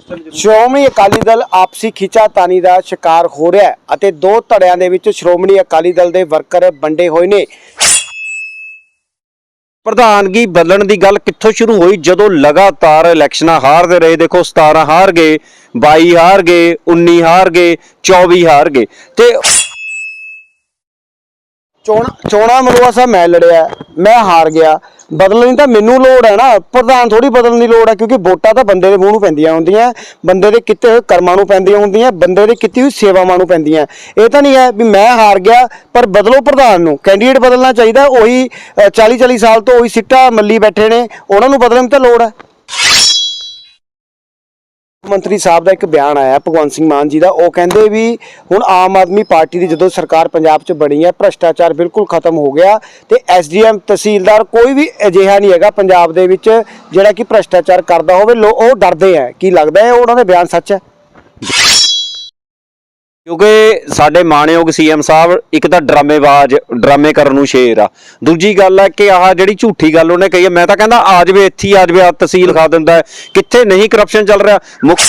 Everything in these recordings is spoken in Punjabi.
ਸ਼੍ਰੋਮਣੀ ਅਕਾਲੀ ਦਲ ਆਪਸੀ ਖਿਚਾਤਾਨੀ ਦਾ ਸ਼ਿਕਾਰ ਹੋ ਰਿਹਾ ਹੈ ਅਤੇ ਦੋ ਧੜਿਆਂ ਦੇ ਵਿੱਚ ਸ਼੍ਰੋਮਣੀ ਅਕਾਲੀ ਦਲ ਦੇ ਵਰਕਰ ਵੰਡੇ ਹੋਏ ਨੇ। ਪ੍ਰਧਾਨਗੀ ਬਦਲਣ ਦੀ ਗੱਲ ਕਿੱਥੋਂ ਸ਼ੁਰੂ ਹੋਈ? ਜਦੋਂ ਲਗਾਤਾਰ ਇਲੈਕਸ਼ਨਾਂ ਹਾਰਦੇ ਰਹੇ, ਦੇਖੋ 17 ਹਾਰ ਗਏ 22 ਹਾਰ ਗਏ 19 ਹਾਰ ਗਏ 24 ਹਾਰ ਗਏ। ਤੇ ਚੋਣ ਚੋਣਾਂ ਮਰਵਾ ਸਾਹਿਬ ਮੈਂ ਲੜਿਆ, ਮੈਂ ਹਾਰ ਗਿਆ। ਬਦਲਣ ਦੀ ਤਾਂ ਮੈਨੂੰ ਲੋੜ ਹੈ ਨਾ। ਪ੍ਰਧਾਨ ਥੋੜੀ ਬਦਲਣ ਦੀ ਲੋੜ ਹੈ, ਕਿਉਂਕਿ ਵੋਟਾਂ ਤਾਂ ਬੰਦੇ ਦੇ ਮੂੰਹ ਨੂੰ ਪੈਂਦੀਆਂ ਹੁੰਦੀਆਂ ਬੰਦੇ ਦੇ ਕੀਤੇ ਹੋਏ ਕਰਮਾਂ ਨੂੰ ਪੈਂਦੀਆਂ ਹੁੰਦੀਆਂ, ਬੰਦੇ ਦੇ ਕੀਤੀ ਹੋਈ ਸੇਵਾਵਾਂ ਨੂੰ ਪੈਂਦੀਆਂ ਇਹ ਤਾਂ ਨਹੀਂ ਹੈ ਵੀ ਮੈਂ ਹਾਰ ਗਿਆ, ਪਰ ਬਦਲੋ ਪ੍ਰਧਾਨ ਨੂੰ। ਕੈਂਡੀਡੇਟ ਬਦਲਣਾ ਚਾਹੀਦਾ, ਉਹੀ 40 40 ਸਾਲ ਤੋਂ ਉਹੀ ਸਿੱਟਾ ਮੱਲੀ ਬੈਠੇ ਨੇ, ਉਹਨਾਂ ਨੂੰ ਬਦਲਣ ਦੀ ਤਾਂ ਲੋੜ ਹੈ। ਮੰਤਰੀ ਸਾਹਿਬ ਦਾ ਇੱਕ ਬਿਆਨ ਆਇਆ ਭਗਵੰਤ ਸਿੰਘ ਮਾਨ ਜੀ ਦਾ। ਉਹ ਕਹਿੰਦੇ ਵੀ ਹੁਣ ਆਮ ਆਦਮੀ ਪਾਰਟੀ ਦੀ ਜਦੋਂ ਸਰਕਾਰ ਪੰਜਾਬ 'ਚ ਬਣੀ ਹੈ, ਭ੍ਰਸ਼ਟਾਚਾਰ ਬਿਲਕੁਲ ਖਤਮ ਹੋ ਗਿਆ ਤੇ ਐਸਡੀਐਮ ਤਹਿਸੀਲਦਾਰ ਕੋਈ ਵੀ ਅਜਿਹਾ ਨਹੀਂ ਹੈਗਾ ਪੰਜਾਬ ਦੇ ਵਿੱਚ ਜਿਹੜਾ ਕਿ ਭ੍ਰਸ਼ਟਾਚਾਰ ਕਰਦਾ ਹੋਵੇ, ਲੋ ਉਹ ਡਰਦੇ ਆ। ਕੀ ਲੱਗਦਾ ਹੈ ਉਹਨਾਂ ਦਾ ਬਿਆਨ ਸੱਚ ਹੈ? ਕਿਉਂਕਿ ਸਾਡੇ ਮਾਣਯੋਗ ਸੀਐਮ ਸਾਹਿਬ ਇੱਕ ਤਾਂ ਡਰਾਮੇਬਾਜ਼, ਡਰਾਮੇ ਕਰਨ ਨੂੰ ਸ਼ੇਰ ਆ। ਦੂਜੀ ਗੱਲ ਹੈ ਕਿ ਆਹ ਜਿਹੜੀ ਝੂਠੀ ਗੱਲ ਉਹਨੇ ਕਹੀ ਹੈ, ਮੈਂ ਤਾਂ ਕਹਿੰਦਾ ਆ ਜਵੇ ਇੱਥੇ ਹੀ, ਆ ਜਵੇ ਤਹਿਸੀਲ ਖਾ ਦਿੰਦਾ ਕਿੱਥੇ ਨਹੀਂ ਕਰਪਸ਼ਨ ਚੱਲ ਰਿਹਾ। ਮੁੱਖ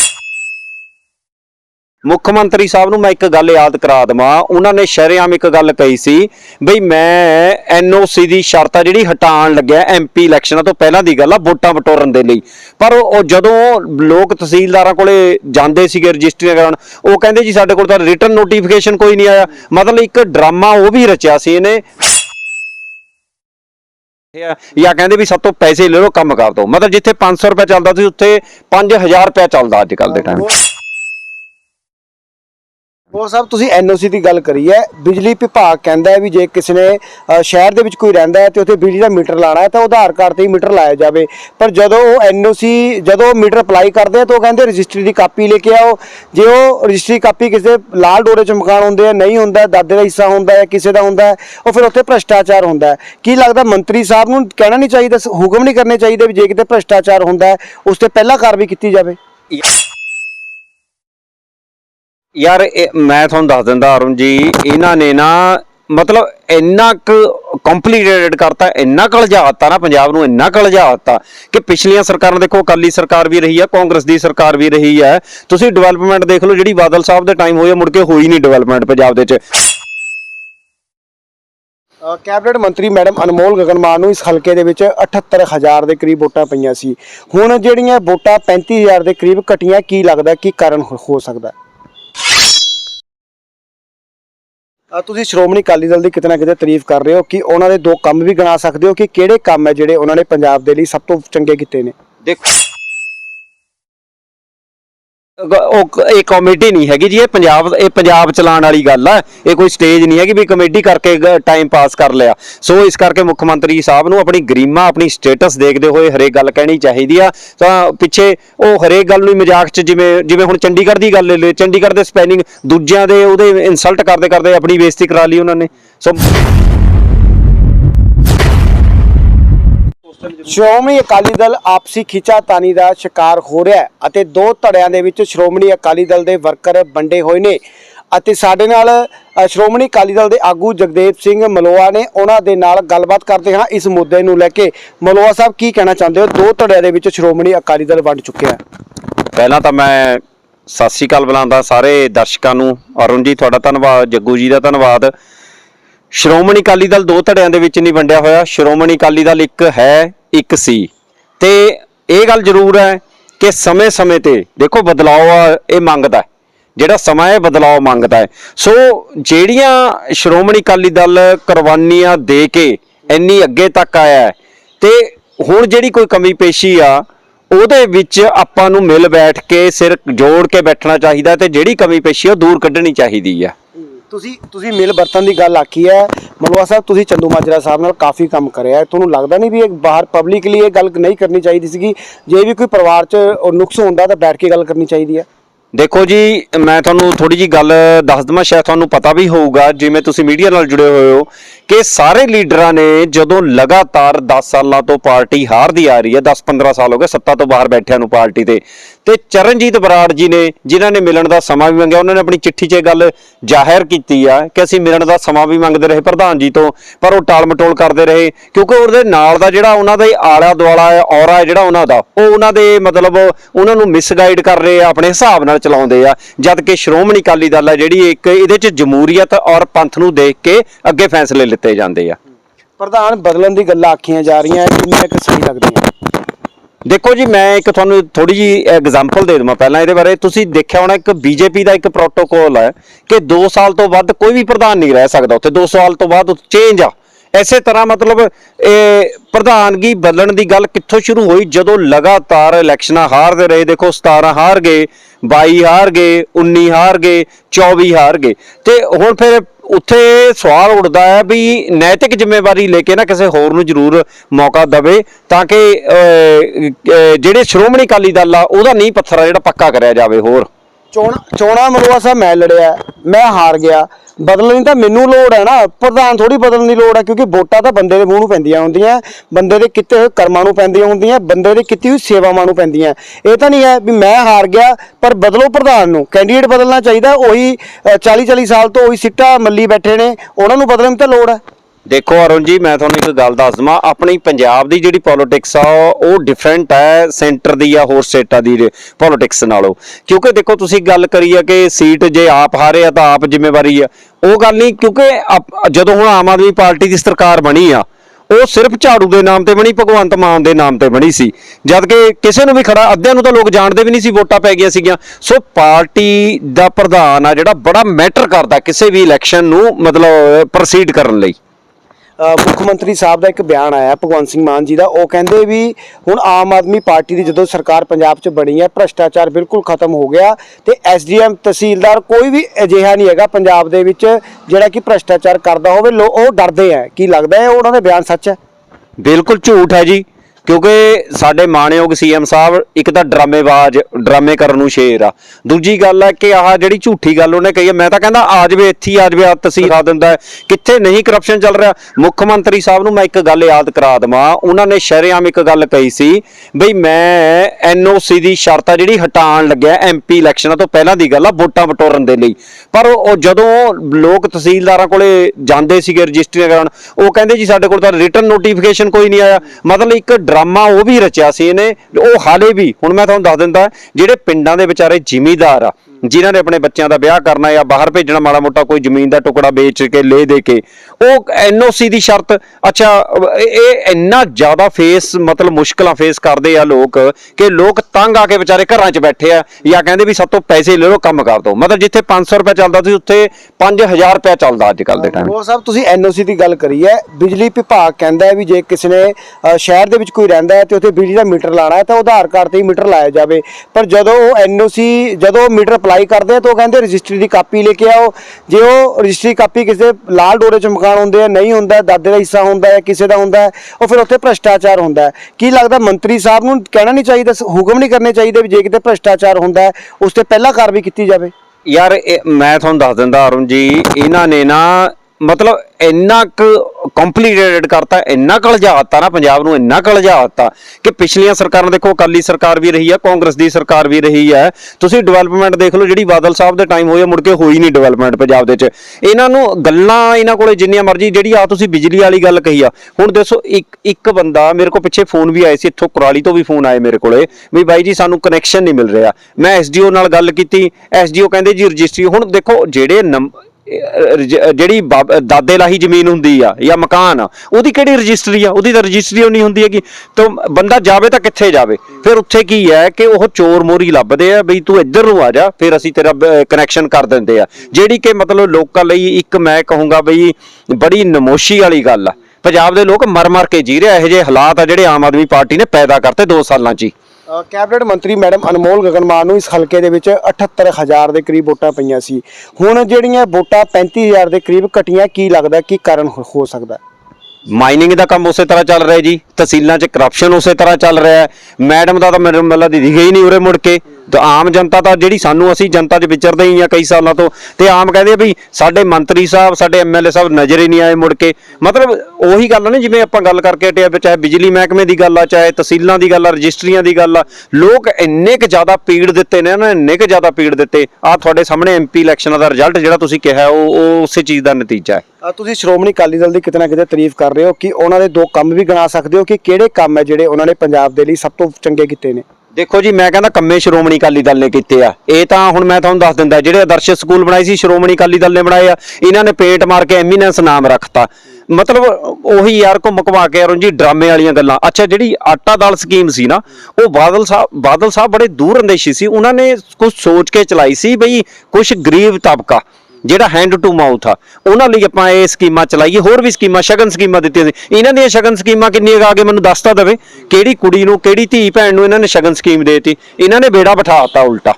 ਮੁੱਖ ਮੰਤਰੀ ਸਾਹਿਬ ਨੂੰ ਮੈਂ ਇੱਕ ਗੱਲ ਯਾਦ ਕਰਾ ਦਵਾਂ। ਉਹਨਾਂ ਨੇ ਸ਼ਰੇਆਮ ਇੱਕ ਗੱਲ ਕਹੀ ਸੀ ਬਈ ਮੈਂ ਐਨਓਸੀ ਦੀ ਸ਼ਰਤਾਂ ਜਿਹੜੀ ਹਟਾਉਣ ਲੱਗਿਆ ਐਮਪੀ ਇਲੈਕਸ਼ਨਾਂ ਤੋਂ ਪਹਿਲਾਂ ਦੀ ਗੱਲ ਆ, ਵੋਟਾਂ ਬਟੋਰਨ ਦੇ ਲਈ। ਪਰ ਉਹ ਜਦੋਂ ਲੋਕ ਤਹਿਸੀਲਦਾਰਾਂ ਕੋਲੇ ਜਾਂਦੇ ਸੀਗੇ ਰਜਿਸਟਰੀਆਂ ਕਰਾਉਣ, ਉਹ ਕਹਿੰਦੇ ਜੀ ਸਾਡੇ ਕੋਲ ਤਾਂ ਰਿਟਰਨ ਨੋਟੀਫਿਕੇਸ਼ਨ ਕੋਈ ਨਹੀਂ ਆਇਆ। ਮਤਲਬ ਇੱਕ ਡਰਾਮਾ ਉਹ ਵੀ ਰਚਿਆ ਸੀ ਇਹਨੇ। ਜਾਂ ਕਹਿੰਦੇ ਵੀ ਸਭ ਤੋਂ ਪੈਸੇ ਲੈ ਲਓ, ਕੰਮ ਕਰ ਦਿਓ। ਮਤਲਬ ਜਿੱਥੇ 500 ਰੁਪਏ ਚੱਲਦਾ ਸੀ, ਉੱਥੇ 5000 ਰੁਪਏ ਚੱਲਦਾ ਅੱਜ ਕੱਲ ਦੇ ਟਾਈਮ ਉਹ ਸਾਹਿਬ ਤੁਸੀਂ ਐਨਓਸੀ ਦੀ ਗੱਲ ਕਰੀ ਹੈ। ਬਿਜਲੀ ਵਿਭਾਗ ਕਹਿੰਦਾ ਹੈ ਵੀ ਜੇ ਕਿਸੇ ਨੇ ਅ, ਸ਼ਹਿਰ ਦੇ ਵਿੱਚ ਕੋਈ ਰਹਿੰਦਾ ਹੈ ਤੇ ਉੱਥੇ ਬਿਜਲੀ ਦਾ ਮੀਟਰ ਲਾਣਾ ਹੈ ਤਾਂ ਉਹ ਆਧਾਰ ਕਾਰਡ ਤੇ ਹੀ ਮੀਟਰ ਲਾਇਆ ਜਾਵੇ। ਪਰ ਜਦੋਂ ਉਹ ਐਨਓਸੀ ਜਦੋਂ ਮੀਟਰ ਅਪਲਾਈ ਕਰਦੇ ਆ ਤਾਂ ਉਹ ਕਹਿੰਦੇ ਰਜਿਸਟਰੀ ਦੀ ਕਾਪੀ ਲੈ ਕੇ ਆਓ। ਜੇ ਉਹ ਰਜਿਸਟਰੀ ਕਾਪੀ ਕਿਸੇ ਲਾਲ ਡੋਰੇ ਚ ਮਕਾਨ ਹੁੰਦੇ ਆ ਨਹੀਂ ਹੁੰਦਾ ਦਾਦੇ ਦਾ ਹਿੱਸਾ ਹੁੰਦਾ ਹੈ ਕਿਸੇ ਦਾ ਹੁੰਦਾ ਹੈ ਉਹ ਫਿਰ ਉੱਥੇ ਭ੍ਰਸ਼ਟਾਚਾਰ ਹੁੰਦਾ ਹੈ। ਕੀ ਲੱਗਦਾ ਮੰਤਰੀ ਸਾਹਿਬ ਨੂੰ ਕਹਿਣਾ ਨਹੀਂ ਚਾਹੀਦਾ ਹੁਕਮ ਨਹੀਂ ਕਰਨੇ ਚਾਹੀਦੇ ਵੀ ਜੇ ਕਿਤੇ ਭ੍ਰਸ਼ਟਾਚਾਰ ਹੁੰਦਾ ਹੈ ਉਸ ਤੇ ਪਹਿਲਾਂ ਕਾਰਵਾਈ ਕੀਤੀ ਜਾਵੇ? ਯਾਰ, ਇਹ- ਮੈਂ ਤੁਹਾਨੂੰ ਦੱਸ ਦਿੰਦਾ ਅਰੁਣ ਜੀ, ਇਹਨਾਂ ਨੇ ਨਾ ਮਤਲਬ ਇੰਨਾ ਕੁ ਕੰਪਲੀਕੇਟਡ ਕਰਤਾ, ਇੰਨਾ ਕਲਜਾਤਾ ਨਾ ਪੰਜਾਬ ਨੂੰ, ਇੰਨਾ ਕਲਜਾਤਾ ਕਿ ਪਿਛਲੀਆਂ ਸਰਕਾਰਾਂ, ਦੇਖੋ ਅਕਾਲੀ ਸਰਕਾਰ ਵੀ ਰਹੀ ਹੈ ਕਾਂਗਰਸ ਦੀ ਸਰਕਾਰ ਵੀ ਰਹੀ ਹੈ ਤੁਸੀਂ ਡਿਵੈਲਪਮੈਂਟ ਦੇਖ ਲਓ, ਜਿਹੜੀ ਬਾਦਲ ਸਾਹਿਬ ਦੇ ਟਾਈਮ ਹੋਈ ਹੈ ਮੁੜ ਕੇ ਹੋਈ ਨਹੀਂ ਡਿਵੈਲਪਮੈਂਟ ਪੰਜਾਬ ਦੇ ਵਿੱਚ। ਕੈਬਨਿਟ ਮੰਤਰੀ ਮੈਡਮ ਅਨਮੋਲ ਗਗਨਮਾਨ ਨੂੰ ਇਸ ਹਲਕੇ ਦੇ ਵਿੱਚ 78000 ਦੇ ਕਰੀਬ ਵੋਟਾਂ ਪਈਆਂ ਸੀ। ਹੁਣ ਜਿਹੜੀਆਂ ਵੋਟਾਂ 35000 ਦੇ ਕਰੀਬ ਘਟੀਆਂ, ਕੀ ਲੱਗਦਾ, ਕੀ ਕਾਰਨ ਹੋ ਸਕਦਾ? ਅ, ਤੁਸੀਂ ਸ਼੍ਰੋਮਣੀ ਅਕਾਲੀ ਦਲ ਦੀ ਕਿਤੇ ਨਾ ਕਿਤੇ ਤਾਰੀਫ ਕਰ ਰਹੇ ਹੋ ਕਿ ਉਹਨਾਂ ਦੇ ਦੋ ਕੰਮ ਵੀ ਗਿਣਾ ਸਕਦੇ ਹੋ ਕਿ ਕਿਹੜੇ ਕੰਮ ਹੈ ਜਿਹੜੇ ਉਹਨਾਂ ਨੇ ਪੰਜਾਬ ਦੇ ਲਈ ਸਭ ਤੋਂ ਚੰਗੇ ਕੀਤੇ ਨੇ? ਦੇਖੋ ਉਹ ਇਹ ਕਮੇਟੀ ਨਹੀਂ ਹੈਗੀ ਜੀ, ਇਹ ਪੰਜਾਬ ਇਹ ਪੰਜਾਬ ਚਲਾਉਣ ਵਾਲੀ ਗੱਲ ਆ। ਇਹ ਕੋਈ ਸਟੇਜ ਨਹੀਂ ਹੈਗੀ ਵੀ ਕਮੇਟੀ ਕਰਕੇ ਟਾਈਮ ਪਾਸ ਕਰ ਲਿਆ। ਸੋ ਇਸ ਕਰਕੇ ਮੁੱਖ ਮੰਤਰੀ ਸਾਹਿਬ ਨੂੰ ਆਪਣੀ ਗਰੀਮਾ, ਆਪਣੀ ਸਟੇਟਸ ਦੇਖਦੇ ਹੋਏ ਹਰੇਕ ਗੱਲ ਕਹਿਣੀ ਚਾਹੀਦੀ ਆ। ਤਾਂ ਪਿੱਛੇ ਉਹ ਹਰੇਕ ਗੱਲ ਨੂੰ ਹੀ ਮਜ਼ਾਕ 'ਚ ਜਿਵੇਂ ਜਿਵੇਂ ਹੁਣ ਚੰਡੀਗੜ੍ਹ ਦੀ ਗੱਲ ਲੈ ਲਏ ਚੰਡੀਗੜ੍ਹ ਦੇ ਸਪੈਲਿੰਗ ਦੂਜਿਆਂ ਦੇ ਉਹਦੇ ਇਨਸਲਟ ਕਰਦੇ ਕਰਦੇ ਆਪਣੀ ਬੇਇੱਜ਼ਤੀ ਕਰਾ ਲਈ ਉਹਨਾਂ ਨੇ। ਸੋ ਸ਼੍ਰੋਮਣੀ ਅਕਾਲੀ ਦਲ ਆਪਸੀ ਖਿਚਾਤਾਨੀ ਦਾ ਸ਼ਿਕਾਰ ਹੋ ਰਿਹਾ ਹੈ ਅਤੇ ਦੋ ਧੜਿਆਂ ਦੇ ਵਿੱਚ ਸ਼੍ਰੋਮਣੀ ਅਕਾਲੀ ਦਲ ਦੇ ਵਰਕਰ ਵੰਡੇ ਹੋਏ ਨੇ। ਅਤੇ ਸਾਡੇ ਨਾਲ ਸ਼੍ਰੋਮਣੀ ਅਕਾਲੀ ਦਲ ਦੇ ਆਗੂ ਜਗਦੇਵ ਸਿੰਘ ਮਲੋਆ ਨੇ ਉਹਨਾਂ ਦੇ ਨਾਲ ਗੱਲਬਾਤ ਕਰਦੇ ਹਾਂ ਇਸ ਮੁੱਦੇ ਨੂੰ ਲੈ ਕੇ। ਮਲੋਆ ਸਾਹਿਬ, ਕੀ ਕਹਿਣਾ ਚਾਹੁੰਦੇ ਹੋ? ਦੋ ਧੜਿਆਂ ਦੇ ਵਿੱਚ ਸ਼੍ਰੋਮਣੀ ਅਕਾਲੀ ਦਲ ਵੰਡ ਚੁੱਕਿਆ ਹੈ। ਪਹਿਲਾਂ ਤਾਂ ਮੈਂ ਸਤਿ ਸ੍ਰੀ ਅਕਾਲ ਬੁਲਾਉਂਦਾ ਸਾਰੇ ਦਰਸ਼ਕਾਂ ਨੂੰ। ਅਰੁਣ ਜੀ ਤੁਹਾਡਾ ਧੰਨਵਾਦ, ਜੱਗੂ ਜੀ ਦਾ ਧੰਨਵਾਦ। ਸ਼੍ਰੋਮਣੀ ਅਕਾਲੀ ਦਲ ਦੋ ਧੜਿਆਂ ਦੇ ਵਿੱਚ ਨਹੀਂ ਵੰਡਿਆ ਹੋਇਆ। ਸ਼੍ਰੋਮਣੀ ਅਕਾਲੀ ਦਲ ਇੱਕ ਹੈ ਇੱਕ ਸੀ। ਤੇ ਇਹ ਗੱਲ ਜ਼ਰੂਰ ਹੈ ਕਿ ਸਮੇਂ-ਸਮੇਂ ਤੇ ਦੇਖੋ ਬਦਲਾਅ ਇਹ ਮੰਗਦਾ ਜਿਹੜਾ ਸਮਾਂ ਹੈ, ਬਦਲਾਅ ਮੰਗਦਾ ਹੈ। ਸੋ ਜਿਹੜੀਆਂ ਸ਼੍ਰੋਮਣੀ ਅਕਾਲੀ ਦਲ ਕੁਰਬਾਨੀਆਂ ਦੇ ਕੇ ਇੰਨੀ ਅੱਗੇ ਤੱਕ ਆਇਆ ਹੈ ਤੇ ਹੁਣ ਜਿਹੜੀ ਕੋਈ ਕਮੀ ਪੇਸ਼ੀ ਆ, ਉਹਦੇ ਵਿੱਚ ਆਪਾਂ ਨੂੰ ਮਿਲ ਬੈਠ ਕੇ ਸਿਰ ਜੋੜ ਕੇ ਬੈਠਣਾ ਚਾਹੀਦਾ ਤੇ ਜਿਹੜੀ ਕਮੀ ਪੇਸ਼ੀ ਆ, ਉਹ ਦੂਰ ਕੱਢਣੀ ਚਾਹੀਦੀ ਆ। ਤੁਸੀਂ ਤੁਸੀਂ ਮਿਲ ਬਰਤਨ ਦੀ ਗੱਲ ਆਖੀ ਹੈ। ਮਲਵਾ ਸਾਹਿਬ, ਤੁਸੀਂ ਚੰਦੂ ਮਾਜਰਾ ਸਾਹਿਬ ਨਾਲ ਕਾਫੀ ਕੰਮ ਕਰਿਆ ਤੁਹਾਨੂੰ ਲੱਗਦਾ ਨਹੀਂ ਵੀ ਇਹ ਬਾਹਰ ਪਬਲਿਕਲੀ ਇਹ ਗੱਲ ਨਹੀਂ ਕਰਨੀ ਚਾਹੀਦੀ ਸੀਗੀ? ਜੇ ਵੀ ਕੋਈ ਪਰਿਵਾਰ 'ਚ ਨੁਕਸ ਹੁੰਦਾ ਤਾਂ ਬੈਠ ਕੇ ਗੱਲ ਕਰਨੀ ਚਾਹੀਦੀ ਹੈ। ਦੇਖੋ ਜੀ, ਮੈਂ ਤੁਹਾਨੂੰ ਥੋੜੀ ਜੀ ਗੱਲ ਦੱਸ ਦਵਾਂ, ਸ਼ਾਇਦ ਤੁਹਾਨੂੰ ਪਤਾ ਵੀ ਹੋਊਗਾ, ਜਿਵੇਂ ਤੁਸੀਂ ਮੀਡੀਆ ਨਾਲ ਜੁੜੇ ਹੋਏ ਹੋ, ਕਿ ਸਾਰੇ ਲੀਡਰਾਂ ਨੇ ਜਦੋਂ ਲਗਾਤਾਰ 10 ਸਾਲਾਂ ਤੋਂ ਪਾਰਟੀ ਹਾਰਦੀ ਆ ਰਹੀ ਹੈ 10-15 ਸਾਲ ਹੋ ਗਏ ਸੱਤਾ ਤੋਂ ਬਾਹਰ ਬੈਠਿਆਂ ਨੂੰ ਪਾਰਟੀ ਤੇ ਤੇ ਚਰਨਜੀਤ ਬਰਾੜ ਜੀ ਨੇ, ਜਿਨ੍ਹਾਂ ਨੇ ਮਿਲਣ ਦਾ ਸਮਾਂ ਵੀ ਮੰਗਿਆ, ਉਹਨਾਂ ਨੇ ਆਪਣੀ ਚਿੱਠੀ 'ਚ ਇਹ ਗੱਲ ਜ਼ਾਹਿਰ ਕੀਤੀ ਆ ਕਿ ਅਸੀਂ ਮਿਲਣ ਦਾ ਸਮਾਂ ਵੀ ਮੰਗਦੇ ਰਹੇ ਪ੍ਰਧਾਨ ਜੀ ਤੋਂ, ਪਰ ਉਹ ਟਾਲ ਮਟੋਲ ਕਰਦੇ ਰਹੇ, ਕਿਉਂਕਿ ਉਹਦੇ ਨਾਲ ਦਾ ਜਿਹੜਾ ਉਹਨਾਂ ਦਾ ਆਲਾ ਦੁਆਲਾ ਹੈ, ਔਰਾ ਜਿਹੜਾ ਉਹਨਾਂ ਦਾ, ਉਹ ਉਹਨਾਂ ਦੇ ਮਤਲਬ ਉਹਨਾਂ ਨੂੰ ਮਿਸਗਾਈਡ ਕਰ ਰਹੇ ਆ, ਆਪਣੇ ਹਿਸਾਬ ਨਾਲ ਚਲਾਉਂਦੇ ਆ, ਜਦ ਕਿ ਸ਼੍ਰੋਮਣੀ ਅਕਾਲੀ ਦਲ ਆ ਜਿਹੜੀ ਇੱਕ ਇਹਦੇ 'ਚ ਜਮਹੂਰੀਅਤ ਔਰ ਪੰਥ ਨੂੰ ਦੇਖ ਕੇ ਅੱਗੇ ਫੈਸਲੇ ਲਿੱਤੇ ਜਾਂਦੇ ਆ। ਪ੍ਰਧਾਨ, ਬਦਲਣ ਦੀ ਗੱਲਾਂ ਆਖੀਆਂ ਜਾ ਰਹੀਆਂ, ਕਿੰਨੀਆਂ ਕੁ ਸਹੀ ਲੱਗਦੀਆਂ? ਦੇਖੋ ਜੀ, ਮੈਂ ਇੱਕ ਤੁਹਾਨੂੰ ਥੋੜੀ ਜੀ ਐਗਜ਼ਾਮਪਲ ਦੇ ਦਵਾਂ ਪਹਿਲਾਂ ਇਹਦੇ ਬਾਰੇ। ਤੁਸੀਂ ਦੇਖਿਆ ਹੋਣਾ ਇੱਕ ਬੀਜੇਪੀ ਦਾ ਇੱਕ ਪ੍ਰੋਟੋਕੋਲ ਹੈ ਕਿ 2 ਸਾਲ ਤੋਂ ਵੱਧ ਕੋਈ ਵੀ ਪ੍ਰਧਾਨ ਨਹੀਂ ਰਹਿ ਸਕਦਾ ਉੱਥੇ। 2 ਸਾਲ ਤੋਂ ਬਾਅਦ ਚੇਂਜ ਆ। ਐਸੇ ਤਰ੍ਹਾਂ ਮਤਲਬ ਇਹ ਪ੍ਰਧਾਨਗੀ ਬਦਲਣ ਦੀ ਗੱਲ ਕਿੱਥੋਂ ਸ਼ੁਰੂ ਹੋਈ? ਜਦੋਂ ਲਗਾਤਾਰ ਇਲੈਕਸ਼ਨਾਂ ਹਾਰਦੇ ਰਹੇ, ਦੇਖੋ 17 ਹਾਰ ਗਏ 22 ਹਾਰ ਗਏ 19 ਹਾਰ ਗਏ 24 ਹਾਰ ਗਏ। ਤੇ ਹੁਣ ਫਿਰ ਉੱਥੇ ਸਵਾਲ ਉੱਠਦਾ ਹੈ ਵੀ ਨੈਤਿਕ ਜ਼ਿੰਮੇਵਾਰੀ ਲੈ ਕੇ ਨਾ ਕਿਸੇ ਹੋਰ ਨੂੰ ਜ਼ਰੂਰ ਮੌਕਾ ਦਵੇ ਤਾਂ ਕਿ ਜਿਹੜੇ ਸ਼੍ਰੋਮਣੀ ਅਕਾਲੀ ਦਲ ਆ, ਉਹਦਾ ਨੀਂਹ ਪੱਥਰ ਆ ਜਿਹੜਾ ਪੱਕਾ ਕਰਿਆ ਜਾਵੇ ਹੋਰ। ਚੋਣ ਚੋਣਾ ਮਰਵਾ ਸਾਹਿਬ, ਮੈਂ ਲੜਿਆ, ਮੈਂ ਹਾਰ ਗਿਆ। ਬਦਲਣ ਦੀ ਤਾਂ ਮੈਨੂੰ ਲੋੜ ਹੈ ਨਾ। ਪ੍ਰਧਾਨ ਥੋੜੀ ਬਦਲਣ ਦੀ ਲੋੜ ਹੈ, ਕਿਉਂਕਿ ਵੋਟਾਂ ਤਾਂ ਬੰਦੇ ਦੇ ਮੂੰਹ ਨੂੰ ਪੈਂਦੀਆਂ ਹੁੰਦੀਆਂ। ਬੰਦੇ ਦੇ ਕੀਤੇ ਹੋਏ ਕਰਮਾਂ ਨੂੰ ਪੈਂਦੀਆਂ ਹੁੰਦੀਆਂ, ਬੰਦੇ ਦੇ ਕੀਤੀ ਹੋਈ ਸੇਵਾਵਾਂ ਨੂੰ ਪੈਂਦੀਆਂ। ਇਹ ਤਾਂ ਨਹੀਂ ਹੈ ਵੀ ਮੈਂ ਹਾਰ ਗਿਆ, ਪਰ ਬਦਲੋ ਪ੍ਰਧਾਨ ਨੂੰ। ਕੈਂਡੀਡੇਟ ਬਦਲਣਾ ਚਾਹੀਦਾ, ਉਹੀ 40 40 ਸਾਲ ਤੋਂ ਉਹੀ ਸਿੱਟਾ ਮੱਲੀ ਬੈਠੇ ਨੇ, ਉਹਨਾਂ ਨੂੰ ਬਦਲਣ ਦੀ ਤਾਂ ਲੋੜ ਹੈ। ਦੇਖੋ ਅਰੁਣ ਜੀ, ਮੈਂ ਤੁਹਾਨੂੰ ਇੱਕ ਗੱਲ ਦੱਸ ਦਵਾਂ। ਆਪਣੀ ਪੰਜਾਬ ਦੀ ਜਿਹੜੀ ਪੋਲਿਟਿਕਸ ਆ, ਉਹ ਡਿਫਰੈਂਟ ਹੈ ਸੈਂਟਰ ਦੀ ਜਾਂ ਹੋਰ ਸਟੇਟਾਂ ਦੀ ਪੋਲਿਟਿਕਸ ਨਾਲੋਂ। ਕਿਉਂਕਿ ਦੇਖੋ, ਤੁਸੀਂ ਗੱਲ ਕਰੀ ਆ ਕਿ ਸੀਟ ਜੇ ਆਪ ਹਾਰੇ ਆ ਤਾਂ ਆਪ ਜ਼ਿੰਮੇਵਾਰੀ ਆ। ਉਹ ਗੱਲ ਨਹੀਂ, ਕਿਉਂਕਿ ਆਪ- ਜਦੋਂ ਹੁਣ ਆਮ ਆਦਮੀ ਪਾਰਟੀ ਦੀ ਸਰਕਾਰ ਬਣੀ ਆ, ਉਹ ਸਿਰਫ ਝਾੜੂ ਦੇ ਨਾਮ ਤੇ ਬਣੀ, ਭਗਵੰਤ ਮਾਨ ਦੇ ਨਾਮ ਤੇ ਬਣੀ ਸੀ। ਜਦ ਕਿ ਕਿਸੇ ਨੂੰ ਵੀ ਖੜਾ, ਅੱਧਿਆਂ ਨੂੰ ਤਾਂ ਲੋਕ ਜਾਣਦੇ ਵੀ ਨਹੀਂ ਸੀ, ਵੋਟਾਂ ਪੈ ਗਈਆਂ ਸੀਗੀਆਂ। ਸੋ ਪਾਰਟੀ ਦਾ ਪ੍ਰਧਾਨ ਆ ਜਿਹੜਾ, ਬੜਾ ਮੈਟਰ ਕਰਦਾ ਕਿਸੇ ਵੀ ਇਲੈਕਸ਼ਨ ਨੂੰ, ਮਤਲਬ ਪ੍ਰੋਸੀਡ ਕਰਨ ਲਈ। ਮੁੱਖ ਮੰਤਰੀ ਸਾਹਿਬ ਦਾ ਇੱਕ ਬਿਆਨ ਆਇਆ, ਭਗਵੰਤ ਸਿੰਘ ਮਾਨ ਜੀ ਦਾ। ਉਹ ਕਹਿੰਦੇ ਵੀ ਹੁਣ ਆਮ ਆਦਮੀ ਪਾਰਟੀ ਦੀ ਜਦੋਂ ਸਰਕਾਰ ਪੰਜਾਬ 'ਚ ਬਣੀ ਹੈ, ਭ੍ਰਸ਼ਟਾਚਾਰ ਬਿਲਕੁਲ ਖਤਮ ਹੋ ਗਿਆ ਤੇ ਐਸਡੀਐਮ ਤਹਿਸੀਲਦਾਰ ਕੋਈ ਵੀ ਅਜਿਹਾ ਨਹੀਂ ਹੈਗਾ ਪੰਜਾਬ ਦੇ ਵਿੱਚ ਜਿਹੜਾ ਕਿ ਭ੍ਰਸ਼ਟਾਚਾਰ ਕਰਦਾ ਹੋਵੇ। ਲੋ, ਉਹ ਡਰਦੇ ਆ। ਕੀ ਲੱਗਦਾ ਹੈ ਉਹਨਾਂ ਦਾ ਬਿਆਨ ਸੱਚ ਹੈ? ਬਿਲਕੁਲ ਝੂਠ ਹੈ ਜੀ। ਕਿਉਂਕਿ ਸਾਡੇ ਮਾਣਯੋਗ ਸੀਐਮ ਸਾਹਿਬ ਇੱਕ ਤਾਂ ਡਰਾਮੇਬਾਜ਼, ਡਰਾਮੇ ਕਰਨ ਨੂੰ ਸ਼ੇਰ ਆ। ਦੂਜੀ ਗੱਲ ਹੈ ਕਿ ਆਹ ਜਿਹੜੀ ਝੂਠੀ ਗੱਲ ਉਹਨੇ ਕਹੀ ਹੈ, ਮੈਂ ਤਾਂ ਕਹਿੰਦਾ ਆ ਜਾਵੇ ਇੱਥੇ ਹੀ, ਆ ਜਾਵੇ ਆ ਤਸੀਰ ਖਾ ਦਿੰਦਾ ਕਿੱਥੇ ਨਹੀਂ ਕਰਪਸ਼ਨ ਚੱਲ ਰਿਹਾ? ਮੁੱਖ ਮੰਤਰੀ ਸਾਹਿਬ ਨੂੰ ਮੈਂ ਇੱਕ ਗੱਲ ਯਾਦ ਕਰਾ ਦਵਾਂ। ਉਹਨਾਂ ਨੇ ਸ਼ਰੇਆਮ ਇੱਕ ਗੱਲ ਕਹੀ ਸੀ ਬਈ ਮੈਂ ਐਨਓਸੀ ਦੀ ਸ਼ਰਤ ਆ ਜਿਹੜੀ ਹਟਾਉਣ ਲੱਗਿਆ ਐਮਪੀ ਇਲੈਕਸ਼ਨਾਂ ਤੋਂ ਪਹਿਲਾਂ ਦੀ ਗੱਲ ਆ, ਵੋਟਾਂ ਵਟੋਰਨ ਦੇ ਲਈ। ਪਰ ਉਹ ਜਦੋਂ ਲੋਕ ਤਹਿਸੀਲਦਾਰਾਂ ਕੋਲੇ ਜਾਂਦੇ ਸੀਗੇ ਰਜਿਸਟਰੀਆਂ ਕਰਾਉਣ ਉਹ ਕਹਿੰਦੇ ਜੀ ਸਾਡੇ ਕੋਲ ਤਾਂ ਰਿਟਰਨ ਨੋਟੀਫਿਕੇਸ਼ਨ ਕੋਈ ਨਹੀਂ ਆਇਆ। ਮਤਲਬ ਇੱਕ ਡਰਾਮਾ ਉਹ ਵੀ ਰਚਿਆ ਸੀ ਇਹਨੇ, ਉਹ ਹਾਲੇ ਵੀ, ਹੁਣ ਮੈਂ ਤੁਹਾਨੂੰ ਦੱਸ ਦਿੰਦਾ, ਜਿਹੜੇ ਪਿੰਡਾਂ ਦੇ ਵਿਚਾਰੇ ਜ਼ਿਮੀਦਾਰ ਆ ਜਿਨ੍ਹਾਂ ਨੇ ਆਪਣੇ ਬੱਚਿਆਂ ਦਾ ਵਿਆਹ ਕਰਨਾ ਜਾਂ ਬਾਹਰ ਭੇਜਣਾ, ਮਾੜਾ ਮੋਟਾ ਕੋਈ ਜ਼ਮੀਨ ਦਾ ਟੁਕੜਾ ਵੇਚ ਕੇ, ਲੈ ਦੇ ਕੇ, ਉਹ ਐਨਓਸੀ ਦੀ ਸ਼ਰਤ, ਅੱਛਾ, ਇਹ ਇੰਨਾ ਜ਼ਿਆਦਾ ਫੇਸ ਮਤਲਬ ਮੁਸ਼ਕਲਾਂ ਫੇਸ ਕਰਦੇ ਆ ਲੋਕ ਕਿ ਲੋਕ ਤੰਗ ਆ ਕੇ ਵਿਚਾਰੇ ਘਰਾਂ 'ਚ ਬੈਠੇ ਆ ਜਾਂ ਕਹਿੰਦੇ ਵੀ ਸਭ ਤੋਂ ਪੈਸੇ ਲੈ ਲਓ, ਕੰਮ ਕਰ ਦਿਓ। ਮਤਲਬ ਜਿੱਥੇ 500 ਰੁਪਏ ਚੱਲਦਾ ਸੀ, ਉੱਥੇ 5000 ਰੁਪਏ ਚੱਲਦਾ ਅੱਜ ਕੱਲ ਦੇ ਟਾਈਮ ਉਹ ਸਾਹਿਬ ਤੁਸੀਂ ਐਨਓਸੀ ਦੀ ਗੱਲ ਕਰੀ ਹੈ। ਬਿਜਲੀ ਵਿਭਾਗ ਕਹਿੰਦਾ ਹੈ ਵੀ ਜੇ ਕਿਸੇ ਨੇ ਸ਼ਹਿਰ ਦੇ ਵਿੱਚ ਕੋਈ ਰਹਿੰਦਾ ਹੈ ਤੇ ਉੱਥੇ ਬਿਜਲੀ ਦਾ ਮੀਟਰ ਲਾਣਾ ਹੈ, ਤਾਂ ਉਹ ਆਧਾਰ ਕਾਰਡ ਤੇ ਹੀ ਮੀਟਰ ਲਾਇਆ ਜਾਵੇ। ਪਰ ਜਦੋਂ ਉਹ ਐਨਓਸੀ ਜਦੋਂ ਮੀਟਰ ਅਪਲਾਈ ਕਰਦੇ ਆ ਤਾਂ ਉਹ ਕਹਿੰਦੇ ਰਜਿਸਟਰੀ ਦੀ ਕਾਪੀ ਲੈ ਕੇ ਆਓ। ਜੇ ਉਹ ਰਜਿਸਟਰੀ ਕਾਪੀ ਕਿਸੇ ਲਾਲ ਡੋਰੇ ਚ ਮਕਾਨ ਹੁੰਦੇ ਆ, ਨਹੀਂ ਹੁੰਦਾ, ਦਾਦੇ ਦਾ ਹਿੱਸਾ ਹੁੰਦਾ ਹੈ, ਕਿਸੇ ਦਾ ਹੁੰਦਾ ਹੈ, ਉਹ ਫਿਰ ਉੱਥੇ ਭ੍ਰਸ਼ਟਾਚਾਰ ਹੁੰਦਾ ਹੈ। ਕੀ ਲੱਗਦਾ ਮੰਤਰੀ ਸਾਹਿਬ ਨੂੰ ਕਹਿਣਾ ਨਹੀਂ ਚਾਹੀਦਾ ਹੁਕਮ ਨਹੀਂ ਕਰਨੇ ਚਾਹੀਦੇ ਵੀ ਜੇ ਕਿਤੇ ਭ੍ਰਸ਼ਟਾਚਾਰ ਹੁੰਦਾ ਹੈ, ਉਸ ਤੇ ਪਹਿਲਾਂ ਕਾਰਵਾਈ ਕੀਤੀ ਜਾਵੇ? ਯਾਰ ਮੈਂ ਤੁਹਾਨੂੰ ਦੱਸ ਦਿੰਦਾ, ਅਰੁਣ ਜੀ, ਇਹਨਾਂ ਨੇ ਨਾ ਮਤਲਬ ਇੰਨਾ ਕੁ ਕੰਪਲੀਕੇਟਡ ਕਰਤਾ, ਇੰਨਾ ਕਲਜਾਤਾ ਨਾ ਪੰਜਾਬ ਨੂੰ, ਇੰਨਾ ਕਲਜਾਤਾ ਕਿ ਪਿਛਲੀਆਂ ਸਰਕਾਰਾਂ, ਦੇਖੋ ਅਕਾਲੀ ਸਰਕਾਰ ਵੀ ਰਹੀ ਆ, ਕਾਂਗਰਸ ਦੀ ਸਰਕਾਰ ਵੀ ਰਹੀ ਹੈ ਤੁਸੀਂ ਡਿਵੈਲਪਮੈਂਟ ਦੇਖ ਲਓ, ਜਿਹੜੀ ਬਾਦਲ ਸਾਹਿਬ ਦੇ ਟਾਈਮ ਹੋਈ ਹੈ ਮੁੜ ਕੇ ਹੋਈ ਨਹੀਂ ਡਿਵੈਲਪਮੈਂਟ ਪੰਜਾਬ ਦੇ ਵਿੱਚ। ਇਹਨਾਂ ਨੂੰ ਗੱਲਾਂ ਇਹਨਾਂ ਕੋਲੇ ਜਿੰਨੀਆਂ ਮਰਜ਼ੀ, ਜਿਹੜੀ ਆ ਤੁਸੀਂ ਬਿਜਲੀ ਵਾਲੀ ਗੱਲ ਕਹੀ ਆ। ਹੁਣ ਦੱਸੋ, ਇੱਕ ਇੱਕ ਬੰਦਾ, ਮੇਰੇ ਕੋਲ ਪਿੱਛੇ ਫੋਨ ਵੀ ਆਏ ਸੀ, ਇੱਥੋਂ ਕੁਰਾਲੀ ਤੋਂ ਵੀ ਫੋਨ ਆਏ ਮੇਰੇ ਕੋਲੇ, ਵੀ ਬਾਈ ਜੀ ਸਾਨੂੰ ਕਨੈਕਸ਼ਨ ਨਹੀਂ ਮਿਲ ਰਿਹਾ। ਮੈਂ ਐਸਡੀਓ ਨਾਲ ਗੱਲ ਕੀਤੀ ਐਸਡੀਓ ਕਹਿੰਦੇ ਜੀ ਰਜਿਸਟਰੀ, ਹੁਣ ਦੇਖੋ ਜਿਹੜੇ ਨੰਬ- ਜਿਹੜੀ ਬਾਬ- ਦਾਦੇ ਲਾਹੀ ਜ਼ਮੀਨ ਹੁੰਦੀ ਆ ਜਾਂ ਮਕਾਨ ਆ, ਉਹਦੀ ਕਿਹੜੀ ਰਜਿਸਟਰੀ ਆ? ਉਹਦੀ ਤਾਂ ਰਜਿਸਟਰੀ ਉਹ ਨਹੀਂ ਹੁੰਦੀ ਹੈਗੀ। ਤਾਂ ਬੰਦਾ ਜਾਵੇ ਤਾਂ ਕਿੱਥੇ ਜਾਵੇ? ਫਿਰ ਉੱਥੇ ਕੀ ਹੈ ਕਿ ਉਹ ਚੋਰ ਮੋਰੀ ਲੱਭਦੇ ਆ ਬਈ ਤੂੰ ਇੱਧਰ ਨੂੰ ਆ ਜਾ, ਫਿਰ ਅਸੀਂ ਤੇਰਾ ਕਨੈਕਸ਼ਨ ਕਰ ਦਿੰਦੇ ਆ। ਜਿਹੜੀ ਕਿ ਮਤਲਬ ਲੋਕਾਂ ਲਈ ਇੱਕ ਮੈਂ ਕਹੂੰਗਾ ਬਈ ਬੜੀ ਨਮੋਸ਼ੀ ਵਾਲੀ ਗੱਲ ਆ। ਪੰਜਾਬ ਦੇ ਲੋਕ ਮਰ ਮਰ ਕੇ ਜੀ ਰਹੇ ਇਹੋ ਜਿਹੇ ਹਾਲਾਤ ਆ ਜਿਹੜੇ ਆਮ ਆਦਮੀ ਪਾਰਟੀ ਨੇ ਪੈਦਾ ਕਰਤੇ 2 ਸਾਲਾਂ 'ਚ ਹੀ। ਕੈਬਨਿਟ ਮੰਤਰੀ ਮੈਡਮ ਅਨਮੋਲ ਗਗਨਮਾਨ ਨੂੰ ਇਸ ਹਲਕੇ ਦੇ ਵਿੱਚ 78000 ਦੇ ਕਰੀਬ ਵੋਟਾਂ ਪਈਆਂ ਸੀ। ਹੁਣ ਜਿਹੜੀਆਂ ਵੋਟਾਂ 35000 ਦੇ ਕਰੀਬ ਘਟੀਆਂ, ਕੀ ਲੱਗਦਾ, ਕੀ ਕਾਰਨ ਹੋ- ਸਕਦਾ? ਮਾਈਨਿੰਗ ਦਾ ਕੰਮ ਉਸੇ ਤਰ੍ਹਾਂ ਚੱਲ ਰਿਹਾ ਜੀ, ਤਹਿਸੀਲਾਂ 'ਚ ਕਰਪਸ਼ਨ ਉਸੇ ਤਰ੍ਹਾਂ ਚੱਲ ਰਿਹਾ ਹੈ। ਮੈਡਮ ਦਾ ਤਾਂ ਮੇਰੇ ਮਤਲਬ ਦੀ ਹੀ ਨਹੀਂ ਉਰੇ ਮੁੜ ਕੇ। ਤਾਂ ਆਮ ਜਨਤਾ ਤਾਂ ਜਿਹੜੀ ਸਾਨੂੰ ਅਸੀਂ ਜਨਤਾ 'ਚ ਵਿਚਰਦੇ ਹੀ ਆ ਕਈ ਸਾਲਾਂ ਤੋਂ, ਤੇ ਆਮ ਕਹਿੰਦੇ ਆ ਵੀ ਸਾਡੇ ਮੰਤਰੀ ਸਾਹਿਬ, ਸਾਡੇ ਐਮਐਲਏ ਸਾਹਿਬ ਨਜ਼ਰ ਹੀ ਨਹੀਂ ਆਏ ਮੁੜ ਕੇ। ਮਤਲਬ ਉਹੀ ਗੱਲ ਨੇ, ਜਿਵੇਂ ਆਪਾਂ ਗੱਲ ਕਰਕੇ ਹਟਿਆ ਚਾਹੇ ਬਿਜਲੀ ਮਹਿਕਮੇ ਦੀ ਗੱਲ ਆ, ਚਾਹੇ ਤਹਿਸੀਲਾਂ ਦੀ ਗੱਲ ਆ, ਰਜਿਸਟਰੀਆਂ ਦੀ ਗੱਲ ਆ, ਲੋਕ ਇੰਨੇ ਕੁ ਜ਼ਿਆਦਾ ਪੀੜ ਦਿੱਤੇ ਨੇ ਨਾ, ਇੰਨੇ ਕੁ ਜ਼ਿਆਦਾ ਪੀੜ ਦਿੱਤੇ। ਆ ਤੁਹਾਡੇ ਸਾਹਮਣੇ ਐਮਪੀ ਇਲੈਕਸ਼ਨਾਂ ਦਾ ਰਿਜ਼ਲਟ ਜਿਹੜਾ ਤੁਸੀਂ ਕਿਹਾ, ਉਹ ਉਹ ਉਸੇ ਚੀਜ਼ ਦਾ ਨਤੀਜਾ ਹੈ। ਤੁਸੀਂ ਸ਼੍ਰੋਮਣੀ ਅਕਾਲੀ ਦਲ ਦੀ ਕਿਤੇ ਨਾ ਕਿਤੇ ਤਾਰੀਫ ਕਰ ਰਹੇ ਹੋ ਕਿ ਉਹਨਾਂ ਦੇ ਦੋ ਕੰਮ ਵੀ ਗਿਣਾ ਸਕਦੇ ਹੋ ਕਿ ਕਿਹੜੇ ਕੰਮ ਹੈ ਜਿਹੜੇ ਉਹਨਾਂ ਨੇ ਪੰਜਾਬ ਦੇ ਲਈ ਸਭ ਤੋਂ ਚੰਗੇ ਕੀਤੇ ਨੇ। ਦੇਖੋ ਜੀ, ਮੈਂ ਕਹਿੰਦਾ ਕੰਮੇ ਸ਼੍ਰੋਮਣੀ ਅਕਾਲੀ ਦਲ ਨੇ ਕੀਤੇ ਆ। ਇਹ ਤਾਂ ਹੁਣ ਮੈਂ ਤੁਹਾਨੂੰ ਦੱਸ ਦਿੰਦਾ, ਜਿਹੜੇ ਆਦਰਸ਼ ਸਕੂਲ ਬਣਾਏ ਸੀ, ਸ਼੍ਰੋਮਣੀ ਅਕਾਲੀ ਦਲ ਨੇ ਬਣਾਏ ਆ, ਇਹਨਾਂ ਨੇ ਪੇਟ ਮਾਰ ਕੇ ਐਮੀਨੈਂਸ ਨਾਮ ਰੱਖਤਾ। ਮਤਲਬ ਉਹੀ ਯਾਰ ਘੁੰਮ ਘੁਮਾ ਕੇ ਯਾਰ ਜੀ, ਡਰਾਮੇ ਵਾਲੀਆਂ ਗੱਲਾਂ। ਅੱਛਾ, ਜਿਹੜੀ ਆਟਾ ਦਾਲ ਸਕੀਮ ਸੀ ਨਾ, ਉਹ ਬਾਦਲ ਸਾਹਿਬ ਬਾਦਲ ਸਾਹਿਬ ਬੜੇ ਦੂਰ ਅੰਦੇਸ਼ੀ ਸੀ। ਉਹਨਾਂ ਨੇ ਕੁਝ ਸੋਚ ਕੇ ਚਲਾਈ ਸੀ ਬਈ ਕੁਝ ਗਰੀਬ ਤਬਕਾ। ਜਿਹੜਾ ਹੈਂਡ ਟੂ ਮਾਊਥ ਆ, ਉਹਨਾਂ ਲਈ ਆਪਾਂ ਇਹ ਸਕੀਮਾਂ ਚਲਾਈਏ, ਹੋਰ ਵੀ ਸਕੀਮਾਂ, ਸ਼ਗਨ ਸਕੀਮਾਂ ਦਿੱਤੀਆਂ ਸੀ। ਇਹਨਾਂ ਦੀਆਂ ਸ਼ਗਨ ਸਕੀਮਾਂ ਕਿੰਨੀਆਂ ਆ ਕੇ ਮੈਨੂੰ ਦੱਸਤਾ ਦਵੇ, ਕਿਹੜੀ ਕੁੜੀ ਨੂੰ, ਕਿਹੜੀ ਧੀ ਭੈਣ ਨੂੰ ਇਹਨਾਂ ਨੇ ਸ਼ਗਨ ਸਕੀਮ ਦੇਤੀ, ਇਹਨਾਂ ਨੇ ਬੇੜਾ ਬਿਠਾਤਾ ਉਲਟਾ।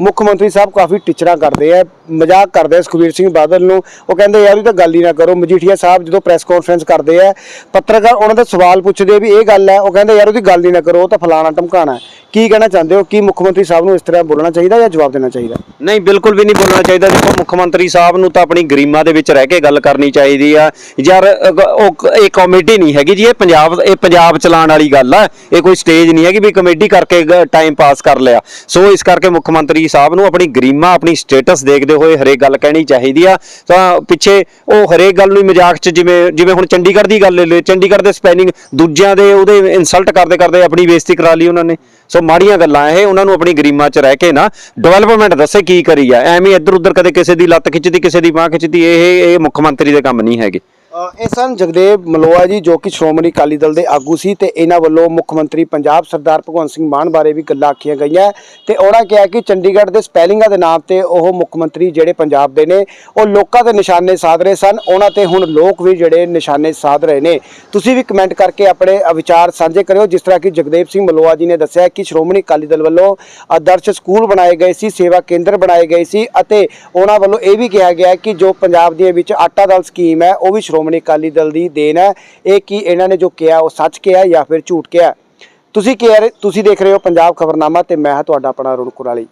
ਮੁੱਖ ਮੰਤਰੀ ਸਾਹਿਬ ਕਾਫੀ ਟਿਚਰਾ ਕਰਦੇ ਆ, ਮਜ਼ਾਕ ਕਰਦੇ ਆ ਸੁਖਬੀਰ ਸਿੰਘ ਬਾਦਲ ਨੂੰ। ਉਹ ਕਹਿੰਦੇ ਯਾਰ, ਇਹ ਤਾਂ ਗੱਲ ਹੀ ਨਾ ਕਰੋ। ਮਜੀਠੀਆ ਸਾਹਿਬ ਜਦੋਂ ਪ੍ਰੈਸ ਕਾਨਫਰੰਸ ਕਰਦੇ ਆ, ਪੱਤਰਕਾਰ ਉਹਨਾਂ ਦਾ ਸਵਾਲ ਪੁੱਛਦੇ ਵੀ ਇਹ ਗੱਲ ਹੈ। ਉਹ ਕਹਿੰਦੇ ਯਾਰ, ਉਹਦੀ ਗੱਲ ਹੀ ਨਾ ਕਰੋ, ਉਹ ਤਾਂ ਫਲਾਣਾ ਧਮਕਾਣਾ ਕੀ ਕਹਿਣਾ ਚਾਹੁੰਦੇ ਹੋ? ਕੀ ਮੁੱਖ ਮੰਤਰੀ ਸਾਹਿਬ ਨੂੰ ਇਸ ਤਰ੍ਹਾਂ ਬੋਲਣਾ ਚਾਹੀਦਾ ਜਾਂ ਜਵਾਬ ਦੇਣਾ ਚਾਹੀਦਾ? ਨਹੀਂ, ਬਿਲਕੁਲ ਵੀ ਨਹੀਂ ਬੋਲਣਾ ਚਾਹੀਦਾ। ਦੇਖੋ, ਮੁੱਖ ਮੰਤਰੀ ਸਾਹਿਬ ਨੂੰ ਤਾਂ ਆਪਣੀ ਗਰੀਮਾ ਦੇ ਵਿੱਚ ਰਹਿ ਕੇ ਗੱਲ ਕਰਨੀ ਚਾਹੀਦੀ ਆ। ਯਾਰ ਉਹ ਇਹ ਕਮੇਟੀ ਨਹੀਂ ਹੈਗੀ ਜੀ, ਇਹ ਪੰਜਾਬ ਇਹ ਪੰਜਾਬ ਚਲਾਉਣ ਵਾਲੀ ਗੱਲ ਆ। ਇਹ ਕੋਈ ਸਟੇਜ ਨਹੀਂ ਹੈਗੀ ਵੀ ਕਮੇਟੀ ਕਰਕੇ ਟਾਈਮ ਪਾਸ ਕਰ ਲਿਆ। ਸੋ ਇਸ ਕਰਕੇ ਮੁੱਖ ਮੰਤਰੀ ਸਾਹਿਬ ਨੂੰ ਆਪਣੀ ਗਰੀਮਾ, ਆਪਣੀ ਸਟੇਟਸ ਦੇਖਦੇ ਹੋਏ ਹਰੇਕ ਗੱਲ ਕਹਿਣੀ ਚਾਹੀਦੀ ਆ। ਤਾਂ ਪਿੱਛੇ ਉਹ ਹਰੇਕ ਗੱਲ ਨੂੰ ਹੀ ਮਜ਼ਾਕ 'ਚ ਜਿਵੇਂ ਜਿਵੇਂ ਹੁਣ ਚੰਡੀਗੜ੍ਹ ਦੀ ਗੱਲ ਲੈ ਲਓ, ਚੰਡੀਗੜ੍ਹ ਦੇ ਸਪੈਲਿੰਗ ਦੂਜਿਆਂ ਦੇ ਉਹਦੇ ਇਨਸਲਟ ਕਰਦੇ ਕਰਦੇ ਆਪਣੀ ਬੇਇੱਜ਼ਤੀ ਕਰਾ ਲਈ ਉਹਨਾਂ ਨੇ। ਸੋ ਮਾੜੀਆਂ ਗੱਲਾਂ ਇਹ, ਉਹਨਾਂ ਨੂੰ ਆਪਣੀ ਗਰੀਮਾ 'ਚ ਰਹਿ ਕੇ ਨਾ ਡਿਵੈਲਪਮੈਂਟ ਦੱਸੇ ਕੀ ਕਰੀ ਆ। ਐਵੇਂ ਇੱਧਰ ਉੱਧਰ ਕਦੇ ਕਿਸੇ ਦੀ ਲੱਤ ਖਿੱਚਦੀ, ਕਿਸੇ ਦੀ ਬਾਹ ਖਿੱਚਦੀ, ਇਹ ਇਹ ਮੁੱਖ ਮੰਤਰੀ ਦੇ ਕੰਮ ਨਹੀਂ ਹੈਗੇ। ਇਹ ਸਨ ਜਗਦੇਵ ਮਲੋਆ ਜੀ ਜੋ ਕਿ ਸ਼੍ਰੋਮਣੀ ਅਕਾਲੀ ਦਲ ਦੇ ਆਗੂ ਸੀ ਤੇ ਇਹਨਾਂ ਵੱਲੋਂ ਮੁੱਖ ਮੰਤਰੀ ਪੰਜਾਬ ਸਰਦਾਰ ਭਗਵੰਤ ਸਿੰਘ ਮਾਨ ਬਾਰੇ ਵੀ ਗੱਲਾਂ ਆਖੀਆਂ ਗਈਆਂ। ਤੇ ਉਹਨਾਂ ਕਿਹਾ ਕਿ ਚੰਡੀਗੜ੍ਹ ਦੇ ਸਪੈਲਿੰਗਾਂ ਦੇ ਨਾਮ ਤੇ ਉਹ ਮੁੱਖ ਮੰਤਰੀ ਜਿਹੜੇ ਪੰਜਾਬ ਦੇ ਨੇ, ਉਹ ਲੋਕਾਂ ਦੇ ਨਿਸ਼ਾਨੇ ਸਾਧ ਰਹੇ ਸਨ। ਉਹਨਾਂ ਤੇ ਹੁਣ ਲੋਕ ਵੀ ਜਿਹੜੇ ਨਿਸ਼ਾਨੇ ਸਾਧ ਰਹੇ ਨੇ। ਤੁਸੀਂ ਵੀ ਕਮੈਂਟ ਕਰਕੇ ਆਪਣੇ ਵਿਚਾਰ ਸਾਂਝੇ ਕਰਿਓ। ਜਿਸ ਤਰ੍ਹਾਂ ਕਿ ਜਗਦੇਵ ਸਿੰਘ ਮਲੋਆ ਜੀ ਨੇ ਦੱਸਿਆ ਕਿ ਸ਼੍ਰੋਮਣੀ ਅਕਾਲੀ ਦਲ ਵੱਲੋਂ ਆਦਰਸ਼ ਸਕੂਲ ਬਣਾਏ ਗਏ ਸੀ, ਸੇਵਾ ਕੇਂਦਰ ਬਣਾਏ ਗਏ ਸੀ ਅਤੇ ਉਹਨਾਂ ਵੱਲੋਂ ਇਹ ਵੀ ਕਿਹਾ ਗਿਆ ਕਿ ਜੋ ਪੰਜਾਬ ਦੇ ਵਿੱਚ ਆਟਾ ਦਾਲ ਸਕੀਮ ਹੈ, ਉਹ ਵੀ ਸ਼੍ਰੋਮਣੀ ਅਕਾਲੀ ਦਲ ਦੀ ਦੇਣ ਹੈ। ਇਹ ਕੀ ਇਹਨਾਂ ਨੇ ਜੋ ਕਿਹਾ, ਉਹ ਸੱਚ ਕਿਹਾ ਜਾਂ ਫਿਰ ਝੂਠ ਕਿਹਾ? ਤੁਸੀਂ ਕਿਹਾ, ਤੁਸੀਂ ਦੇਖ ਰਹੇ ਹੋ ਪੰਜਾਬ ਖਬਰਨਾਮਾ ਤੇ ਮੈਂ ਹਾਂ ਤੁਹਾਡਾ ਆਪਣਾ ਅਰੁਣ ਕੁਰਾਲੀ।